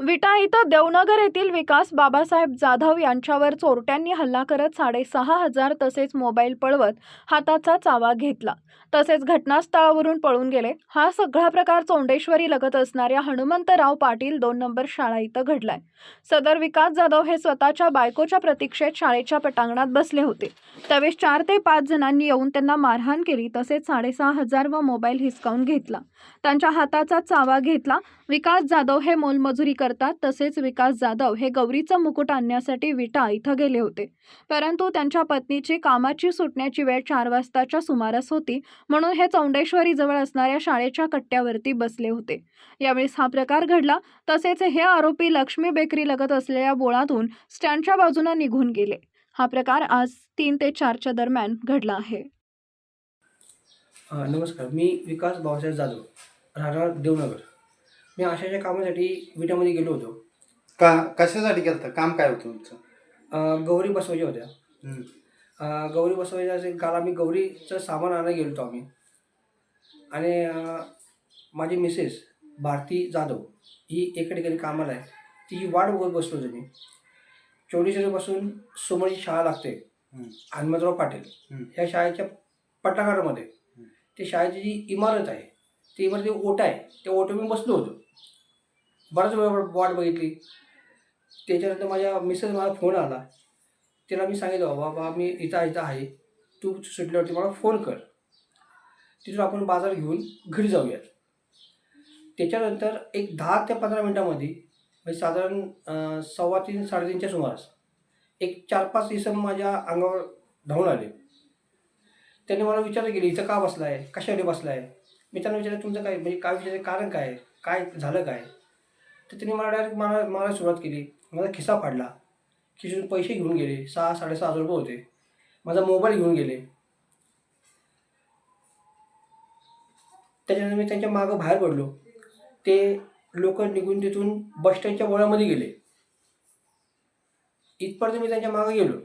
विटा इथं देवनगर येथील विकास बाबासाहेब जाधव यांच्यावर चोरट्यांनी हल्ला करत साडेसहा हजार तसेच मोबाईल पळवत हाताचा चावा घेतला. तसेच घटनास्थळावरून पळून गेले. हा सगळा प्रकार चोंडेश्वरी लगत असणाऱ्या हनुमंतराव पाटील दोन नंबर शाळा इथं घडलाय. सदर विकास जाधव हे स्वतःच्या बायकोच्या प्रतीक्षेत शाळेच्या पटांगणात बसले होते. त्यावेळेस चार ते पाच जणांनी येऊन त्यांना मारहाण केली. तसेच साडेसहा हजार व मोबाईल हिसकावून घेतला. त्यांच्या हाताचा चावा घेतला. विकास जाधव हे मोलमजुरी करतात तसेच विकास जाधव हे गौरीचं मुकुट आणण्यासाठी विटा इथं गेले होते. परंतु त्यांच्या पत्नीची कामाची सुटण्याची वेळ चार वाजताच्या सुमारास होती म्हणून हे चौंडेश्वरी जवळ असणाऱ्या शाळेच्या कट्ट्यावरती बसले होते. यावेळेस हा प्रकार घडला तसेच हे आरोपी लक्ष्मी बेकरी लगत असलेल्या बोळातून स्टँडच्या बाजूने निघून गेले. हा प्रकार आज तीन ते चारच्या दरम्यान घडला आहे. नमस्कार मी विकास भाऊसाहेब जाधव राहणार देवनगर. मी अशाच्या कामासाठी विट्यामध्ये गेलो होतो. का कशासाठी केलं काम काय होतं तुमचं? अ, गौरी बसवायच्या होत्या. हम्म. अ, गौरी बसवायच्या असेल काल आम्ही गौरीचं सामान आणायला गेलो होतो आम्ही. आणि अ, माझी मिसेस भारती जाधव ही एका ठिकाणी कामाला आहे. तिची वाट बघत बसलो होतो मी. चौंडेश्वरीपासून समोरची शाळा लागते. हम्म. हनुमंतराव पाटील. हम्म. ह्या शाळेच्या पटाकारामध्ये ते शाळेची जी इमारत आहे ती ते ओटा आहे. त्या ओटो मी बसलो होतो. बराच वेळ वाट बघितली. त्याच्यानंतर माझ्या मिसेस मला फोन आला. तिला मी सांगितलं बाबा मी इथं इथं आहे. तू सुटल्यावरती मला फोन कर. तिथून आपण बाजार घेऊन घरी जाऊयात. त्याच्यानंतर एक दहा ते पंधरा मिनटामध्ये म्हणजे साधारण सव्वा तीन साडेतीनच्या सुमारास एक चार पाच इसम माझ्या अंगावर धावून आले. त्यांनी मला विचारलं गेले इथं का बसला आहे कशासाठी बसला आहे मी त्यांना विचारलं तुमचं काय म्हणजे काय विचारायचं कारण काय काय झालं काय? तर त्यांनी मला डायरेक्ट मला मला सुरुवात केली. माझा खिसा फाडला. खिसून पैसे घेऊन गेले. सहा साडेसहा हजार रुपये होते. माझा मोबाईल घेऊन गेले. त्याच्यानंतर मी त्यांच्या मागं बाहेर पडलो. ते लोक निघून तिथून बस स्टँडच्या वळामध्ये गेले. इथपर्यंत मी त्यांच्या मागं गेलो.